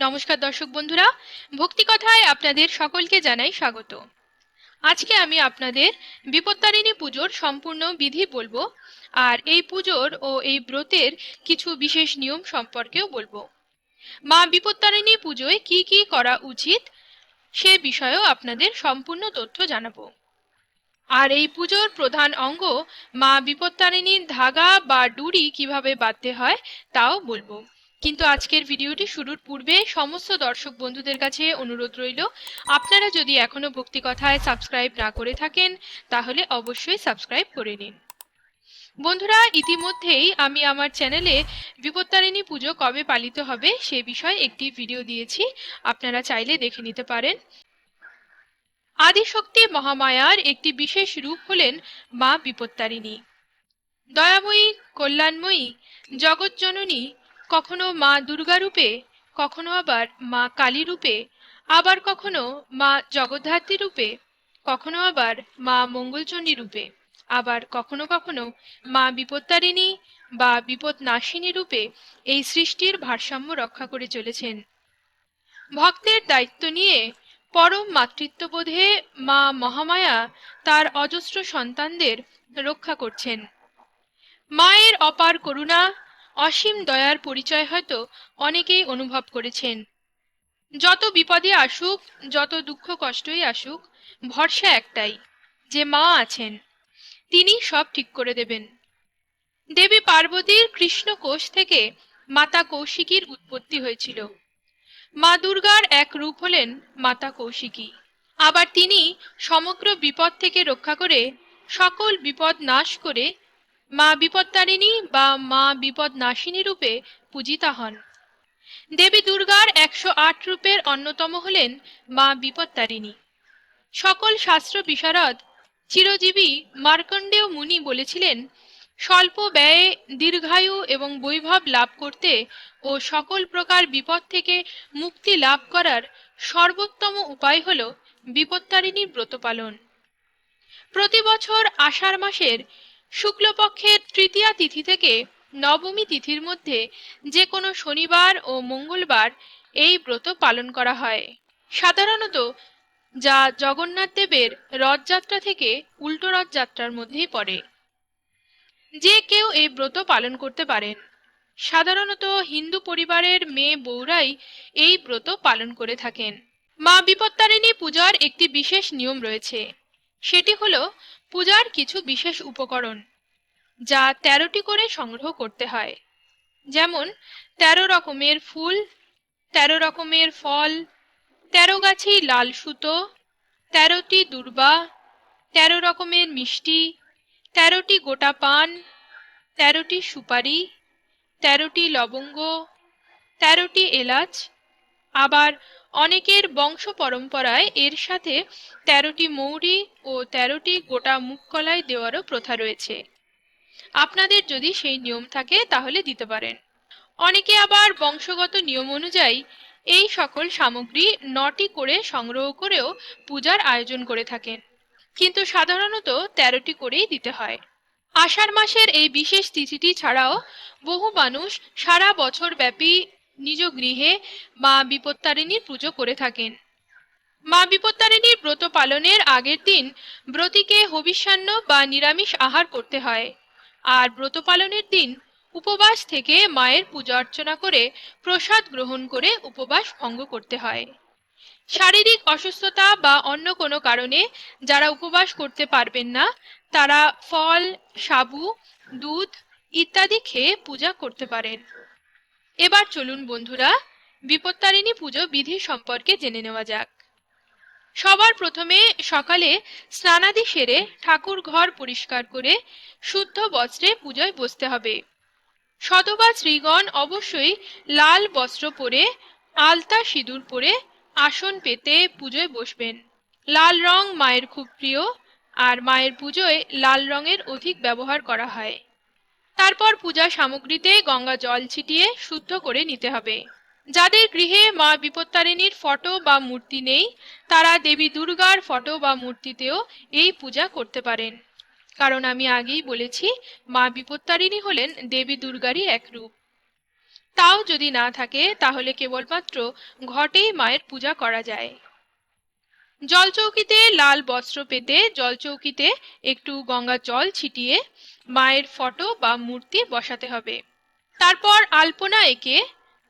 নমস্কার দর্শক বন্ধুরা, ভক্তি কথায় আপনাদের সকলকে জানাই স্বাগত। আজকে আমি আপনাদের বিপত্তারিণী পুজোর সম্পূর্ণ বিধি বলব, আর এই পুজোর ও এই ব্রতের কিছু বিশেষ নিয়ম সম্পর্কেও বলব। মা বিপত্তারিণী পুজোয় কি কি করা উচিত, সে বিষয়েও আপনাদের সম্পূর্ণ তথ্য জানাব। আর এই পুজোর প্রধান অঙ্গ মা বিপত্তারিণীর ধাগা বা ডুরি কীভাবে বাঁধতে হয়, তাও বলব। কিন্তু আজকের ভিডিওটি শুরুর পূর্বে সমস্ত দর্শক বন্ধুদের কাছে অনুরোধ রইল, আপনারা যদি এখনও ভক্তি কথায় সাবস্ক্রাইব না করে থাকেন, তাহলে অবশ্যই সাবস্ক্রাইব করে নিন। বন্ধুরা, ইতিমধ্যেই আমি আমার চ্যানেলে বিপত্তারিণী পুজো কবে পালিত হবে সে বিষয়ে একটি ভিডিও দিয়েছি, আপনারা চাইলে দেখে নিতে পারেন। আদিশক্তি মহামায়ার একটি বিশেষ রূপ হলেন মা বিপত্তারিণী। দয়াময়ী, কল্যাণময়ী জগৎজননী কখনো মা দুর্গা রূপে, কখনো আবার মা কালী রূপে, আবার কখনো মা জগদ্ধাত্রী রূপে, কখনো আবার মা মঙ্গলচণ্ডী রূপে, আবার কখনো কখনো মা বিপত্তারিণী বা বিপদনাশিনী রূপে এই সৃষ্টির ভারসাম্য রক্ষা করে চলেছেন। ভক্তের দায়িত্ব নিয়ে পরম মাতৃত্ববোধে মা মহামায়া তার অজস্র সন্তানদের রক্ষা করছেন। মায়ের অপার করুণা অসীম দয়ার পরিচয় হয়তো অনেকেই অনুভব করেছেন। যত বিপদে আসুক, যত দুঃখ কষ্টই আসুক, ভরসা একটাই, যে মা আছেন, তিনি সব ঠিক করে দেবেন। দেবী পার্বতীর কৃষ্ণ কোষ থেকে মাতা কৌশিকীর উৎপত্তি হয়েছিল। মা দুর্গার এক রূপ হলেন মাতা কৌশিকী। আবার তিনি সমগ্র বিপদ থেকে রক্ষা করে সকল বিপদ নাশ করে মা বিপত্তারিণী বা মা বিপদ নাশিনী রূপে পূজিতা হন। দেবী দুর্গার একশো আট রূপের অন্যতম হলেন মা বিপত্তারিণী সকল শাস্ত্র বিশারদ চিরজীবী মার্কণ্ডেয় মুনি বলেছিলেন, স্বল্প ব্যয়ে দীর্ঘায়ু এবং বৈভব লাভ করতে ও সকল প্রকার বিপদ থেকে মুক্তি লাভ করার সর্বোত্তম উপায় হল বিপত্তারিণীর ব্রত পালন। প্রতি বছর আষাঢ় মাসের শুক্লপক্ষের তৃতীয়া তিথি থেকে নবমী তিথির মধ্যে যে কোনো শনিবার ও মঙ্গলবার এই ব্রত পালন করা হয়। সাধারণত যা জগন্নাথ দেবের রথযাত্রা থেকে উল্টো রথযাত্রার মধ্যেই পড়ে। যে কেউ এই ব্রত পালন করতে পারেন। সাধারণত হিন্দু পরিবারের মেয়ে বৌরাই এই ব্রত পালন করে থাকেন। মা বিপত্তারিণী পূজার একটি বিশেষ নিয়ম রয়েছে। সেটি হলো পূজার কিছু বিশেষ উপকরণ, যা তেরোটি করে সংগ্রহ করতে হয়। যেমন, তেরো রকমের ফুল, তেরো রকমের ফল, তেরো গাছি লাল সুতো, তেরোটি দুর্বা, তেরো রকমের মিষ্টি, তেরোটি গোটা পান, তেরোটি সুপারি, তেরোটি লবঙ্গ, তেরোটি এলাচ, আবার অনেকের বংশ পরম্পরায় এর সাথে তেরোটি মৌরি ও তেরোটি গোটা মুখকলাই দেওয়ারও প্রথা রয়েছে। আপনাদের যদি সেই নিয়ম থাকে, তাহলে দিতে পারেন। অনেকে আবার বংশগত নিয়ম অনুযায়ী এই সকল সামগ্রী নটি করে সংগ্রহ করেও পূজার আয়োজন করে থাকেন। কিন্তু সাধারণত তেরোটি করেই দিতে হয়। আষাঢ় মাসের এই বিশেষ তিথিটি ছাড়াও বহু মানুষ সারা বছর ব্যাপী নিজ গৃহে মা বিপত্তারিণীর পুজো করে থাকেন। মা বিপত্তারিণীর ব্রত পালনের আগের দিন ব্রতীকে হবিষ্যান্ন বা নিরামিষ আহার করতে হয়। আর ব্রত পালনের দিন উপবাস থেকে মায়ের পূজা অর্চনা করে প্রসাদ গ্রহণ করে উপবাস ভঙ্গ করতে হয়। শারীরিক অসুস্থতা বা অন্য কোনো কারণে যারা উপবাস করতে পারবেন না, তারা ফল, সাবু, দুধ ইত্যাদি খেয়ে পূজা করতে পারেন। এবার চলুন বন্ধুরা, বিপত্তারিণী পুজো বিধি সম্পর্কে জেনে নেওয়া যাক। সবার প্রথমে সকালে স্নানাদি সেরে ঠাকুর ঘর পরিষ্কার করে শুদ্ধ বস্ত্রে পুজোয় বসতে হবে। সতবা শ্রীগণ অবশ্যই লাল বস্ত্র পরে, আলতা সিঁদুর পরে আসন পেতে পুজোয় বসবেন। লাল রং মায়ের খুব প্রিয়, আর মায়ের পুজোয় লাল রঙের অধিক ব্যবহার করা হয়। তারপর পূজা সামগ্রীতে গঙ্গা জল ছিটিয়ে শুদ্ধ করে নিতে হবে। যাদের গৃহে মা বিপত্তারিণীর ফটো বা মূর্তি নেই, তারা দেবী দুর্গার ফটো বা মূর্তিতেও এই পূজা করতে পারেন। কারণ আমি আগেই বলেছি, মা বিপত্তারিণী হলেন দেবী দুর্গারই এক রূপ। তাও যদি না থাকে, তাহলে কেবলমাত্র ঘটেই মায়ের পূজা করা যায়। জলচৌকিতে লাল বস্ত্র পেতে জলচৌকিতে একটু গঙ্গা জল ছিটিয়ে মায়ের ফটো বা মূর্তি বসাতে হবে। তারপর আলপনা এঁকে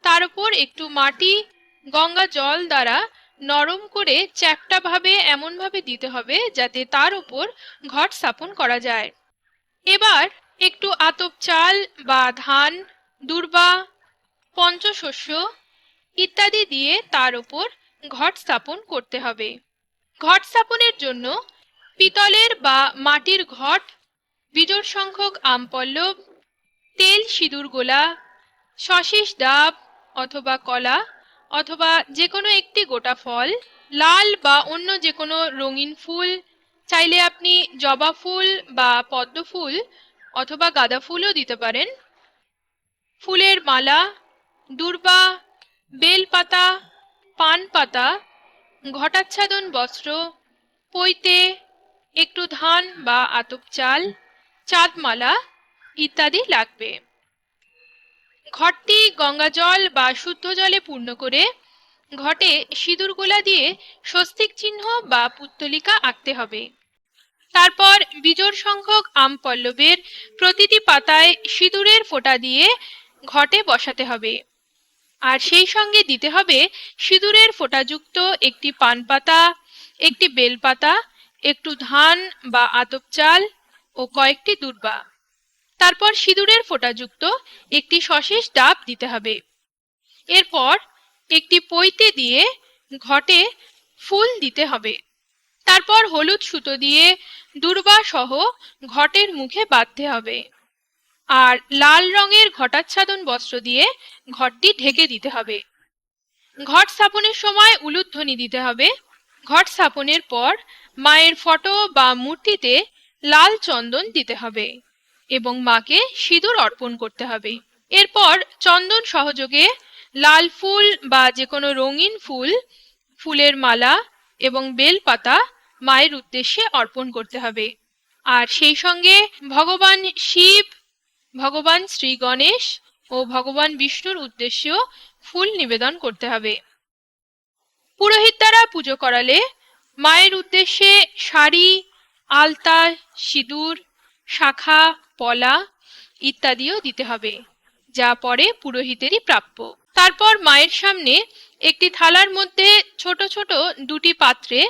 তার উপর একটু মাটি, গঙ্গা জল দ্বারা নরম করে চ্যাপ্টাভাবে এমনভাবে দিতে হবে যাতে তার উপর ঘট স্থাপন করা যায়। এবার একটু আতপ চাল বা ধান, দূর্বা, পঞ্চশস্য ইত্যাদি দিয়ে তার উপর ঘট স্থাপন করতে হবে। ঘট স্থাপনের জন্য পিতলের বা মাটির ঘট, বিজোড় সংখ্যক আম পল্লব তেল সিঁদুর গোলা শশিস ডাব অথবা কলা অথবা যে কোনো একটি গোটা ফল, লাল বা অন্য যে কোনো রঙিন ফুল, চাইলে আপনি জবা ফুল বা পদ্ম ফুল অথবা গাঁদা ফুলও দিতে পারেন। ফুলের মালা, দূর্বা, বেলপাতা পান পাতা ঘটাচ্ছাদন বস্ত্র, পৈতে একটু ধান বা আতপ চাল, চাঁদমালা ইত্যাদি লাগবে। ঘরটি গঙ্গা জল বা শুদ্ধ জলে পূর্ণ করে ঘটে সিঁদুর গোলা দিয়ে স্বস্তিক চিহ্ন বা পুত্তলিকা আঁকতে হবে। তারপর বিজোড় সংখ্যক আম পল্লবের প্রতিটি পাতায় সিঁদুরের ফোঁটা দিয়ে ঘটে বসাতে হবে। আর সেই সঙ্গে দিতে হবে সিঁদুরের ফোঁটাযুক্ত একটি পান পাতা একটি বেলপাতা, একটু ধান বা আতপ চাল ও কয়েকটি দুর্বা। তারপর সিঁদুরের ফোঁটাযুক্ত একটি সশেষ ডাব দিতে হবে। এরপর একটি পৈতে দিয়ে ঘটে ফুল দিতে হবে। তারপর হলুদ সুতো দিয়ে দূর্বা সহ ঘটের মুখে বাঁধতে হবে। আর লাল রঙের ঘটাচ্ছাদন বস্ত্র দিয়ে ঘরটি ঢেকে দিতে হবে। ঘট স্থাপনের সময় উলুধ্বনি দিতে হবে। ঘট স্থাপনের পর মায়ের ফটো বা মূর্তিতে লাল চন্দন দিতে হবে এবং মাকে সিঁদুর অর্পণ করতে হবে। এরপর চন্দন সহযোগে লাল ফুল বা যে কোনো রঙিন ফুল, ফুলের মালা এবং বেলপাতা মায়ের উদ্দেশ্যে অর্পণ করতে হবে। আর সেই সঙ্গে ভগবান শিব ভগবান শ্রী গণেশ ও ভগবান বিষ্ণুর উদ্দেশ্যেও ফুল নিবেদন করতে হবে। পুরোহিত দ্বারা পুজো করালে মায়ের উদ্দেশ্যে শাড়ি, আলতা, সিঁদুর, শাখা, পলা ইত্যাদিও দিতে হবে, যা পরে পুরোহিতেরই প্রাপ্য। তারপর মায়ের সামনে একটি থালার মধ্যে ছোট ছোট দুটি পাত্রে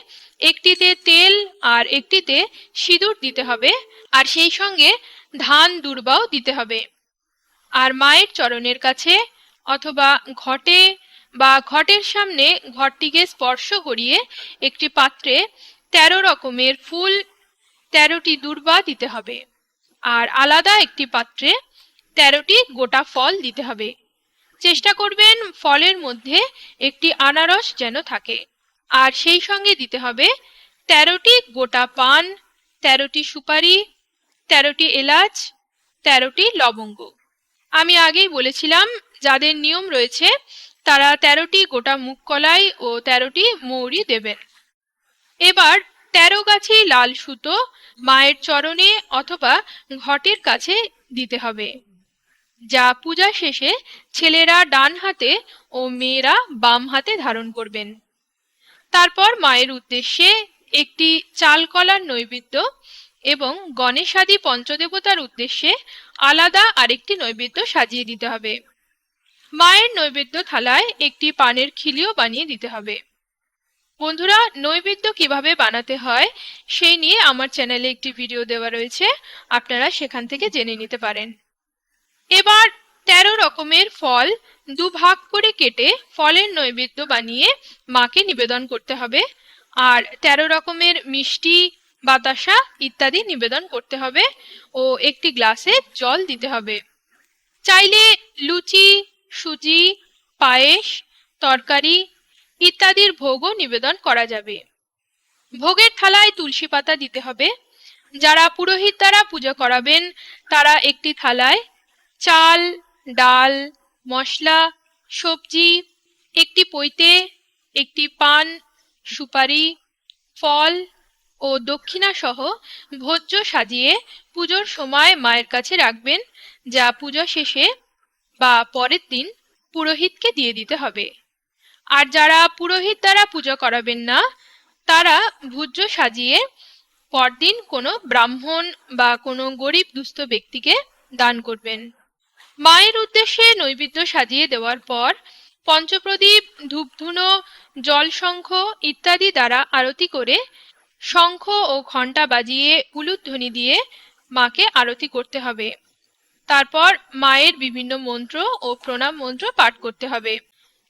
একটিতে তেল আর একটিতে সিঁদুর দিতে হবে, আর সেই সঙ্গে ধান দুর্বাও দিতে হবে। আর মায়ের চরণের কাছে অথবা ঘটে বা ঘটের সামনে ঘরটিকে স্পর্শ করিয়ে একটি পাত্রে তেরো রকমের ফুল তেরোটি দুর্বা দিতে হবে। আর আলাদা একটি পাত্রে তেরোটি গোটা ফল দিতে হবে। চেষ্টা করবেন ফলের মধ্যে একটি আনারস যেন থাকে। আর সেই সঙ্গে দিতে হবে তেরোটি গোটা পান, তেরোটি সুপারি তেরোটি এলাচ, তেরোটি লবঙ্গ। আমি আগেই বলেছিলাম, যাদের নিয়ম রয়েছে, তারা তেরোটি গোটা মুখ কলাই ও তেরোটি মৌরি দেবেন। এবার তেরো গাছি লাল সুতো মায়ের চরণে অথবা ঘটের কাছে দিতে হবে, যা পূজা শেষে ছেলেরা ডান হাতে ও মেয়েরা বাম হাতে ধারণ করবেন। তারপর মায়ের উদ্দেশ্যে একটি চালকলার নৈবেদ্য এবং গণেশাদি পঞ্চদেবতার উদ্দেশ্যে আলাদা আরেকটি নৈবেদ্য সাজিয়ে দিতে হবে। মায়ের নৈবেদ্য থালায় একটি পানের খিলিও বানিয়ে দিতে হবে। বন্ধুরা, নৈবেদ্য কীভাবে বানাতে হয় সেই নিয়ে আমার চ্যানেলে একটি ভিডিও দেওয়া রয়েছে। আপনারা সেখান থেকে জেনে নিতে পারেন। এবার তেরো রকমের ফল দুভাগ করে কেটে ফলের নৈবেদ্য বানিয়ে মাকে নিবেদন করতে হবে। আর তেরো রকমের মিষ্টি বাতাসা ইত্যাদি নিবেদন করতে হবে ও একটি গ্লাসে জল দিতে হবে। চাইলে লুচি, সুজি, পায়েস, তরকারি ইত্যাদির ভোগও নিবেদন করা যাবে। ভোগের থালায় তুলসী পাতা দিতে হবে। যারা পুরোহিত দ্বারা পূজা করাবেন, তারা একটি থালায় চাল, ডাল, মশলা, সবজি, একটি পৈতে একটি পান, সুপারি, ফল ও দক্ষিণা সহ ভোজ্য সাজিয়ে পুজোর সময় মায়ের কাছে রাখবেন, যা পুজো শেষে বা পরের দিন পুরোহিতকে দিয়ে দিতে হবে। আর যারা পুরোহিত দ্বারা পূজা করাবেন না, তারা ভোজ্য সাজিয়ে পরদিন কোনো ব্রাহ্মণ বা কোনো গরিব দুস্থ ব্যক্তিকে দান করবেন। মায়ের উদ্দেশ্যে নৈবেদ্য সাজিয়ে দেওয়ার পর পঞ্চপ্রদীপ, ধূপধুনো, জলশঙ্খ ইত্যাদি দ্বারা আরতি করে শঙ্খ ও ঘণ্টা বাজিয়ে উলুধ্বনি দিয়ে মাকে আরতি করতে হবে। তারপর মায়ের বিভিন্ন মন্ত্র ও প্রণাম মন্ত্র পাঠ করতে হবে।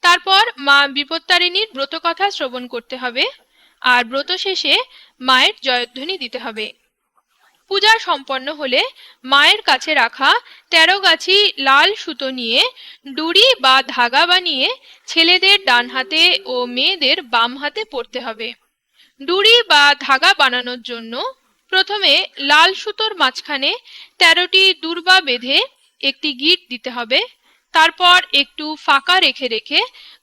তারপর মা বিপত্তারিণীর ব্রত কথা শ্রবণ করতে হবে আর ব্রত শেষে মায়ের জয়ধ্বনি দিতে হবে। পূজা সম্পন্ন হলে মায়ের কাছে রাখা তেরো গাছি লাল সুতো নিয়ে ডুরি বা ধাগা বানিয়ে ছেলেদের ডান হাতে ও মেয়েদের বাম হাতে পরতে হবে। ডুরি বা ধাগা বানানোর জন্য প্রথমে লাল সুতোর মাঝখানে তেরোটি দুর্বা বেঁধে একটি গিট দিতে হবে। তারপর একটু ফাঁকা রেখে রেখে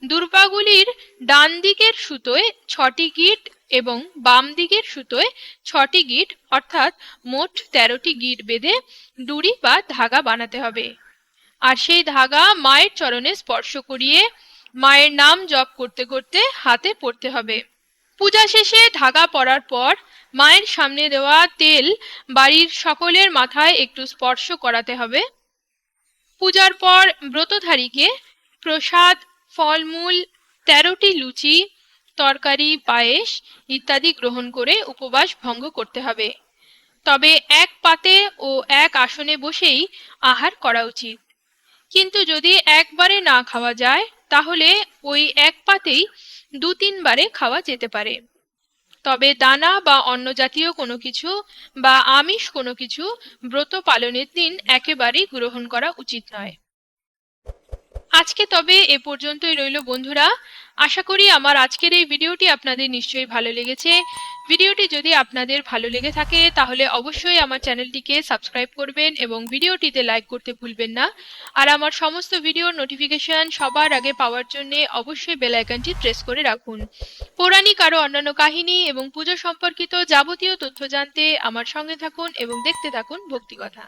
দুর্বাগুলির ডান দিকের সুতোয় ছটি গিট এবং বাম দিকের সুতোয় ছটি গিট, অর্থাৎ মোট তেরোটি গিট বেঁধে ডুরি বা ধাগা বানাতে হবে। আর সেই ধাগা মায়ের চরণে স্পর্শ করিয়ে মায়ের নাম জপ করতে করতে হাতে পড়তে হবে। পূজা শেষে ধাগা পরার পর মায়ের সামনে দেওয়া তেল বাড়ির সকলের মাথায় একটু স্পর্শ করাতে হবে। পূজার পর ব্রতধারীকে প্রসাদ, ফলমূল, তেরোটি লুচি, তরকারি, পায়েস ইত্যাদি গ্রহণ করে উপবাস ভঙ্গ করতে হবে। তবে এক পাতে ও এক আসনে বসেই আহার করা উচিত। কিন্তু যদি একবারে না খাওয়া যায়, তাহলে ওই এক পাতেই দু তিনবারে খাওয়া যেতে পারে। তবে দানা বা অন্য জাতীয় কোনো কিছু বা আমিষ কোনো কিছু ব্রত পালনের দিন একেবারেই গ্রহণ করা উচিত নয়। আজকে তবে এ পর্যন্তই রইল বন্ধুরা। আশা করি আমার আজকের এই ভিডিওটি আপনাদের নিশ্চয়ই ভালো লেগেছে। ভিডিওটি যদি আপনাদের ভালো লেগে থাকে, তাহলে অবশ্যই আমার চ্যানেলটিকে সাবস্ক্রাইব করবেন এবং ভিডিওটিতে লাইক করতে ভুলবেন না। আর আমার সমস্ত ভিডিওর নোটিফিকেশন সবার আগে পাওয়ার জন্য অবশ্যই বেল প্রেস করে রাখুন। পৌরাণিক আরও অন্যান্য কাহিনী এবং পুজো সম্পর্কিত যাবতীয় তথ্য জানতে আমার সঙ্গে থাকুন এবং দেখতে থাকুন ভক্তিকথা।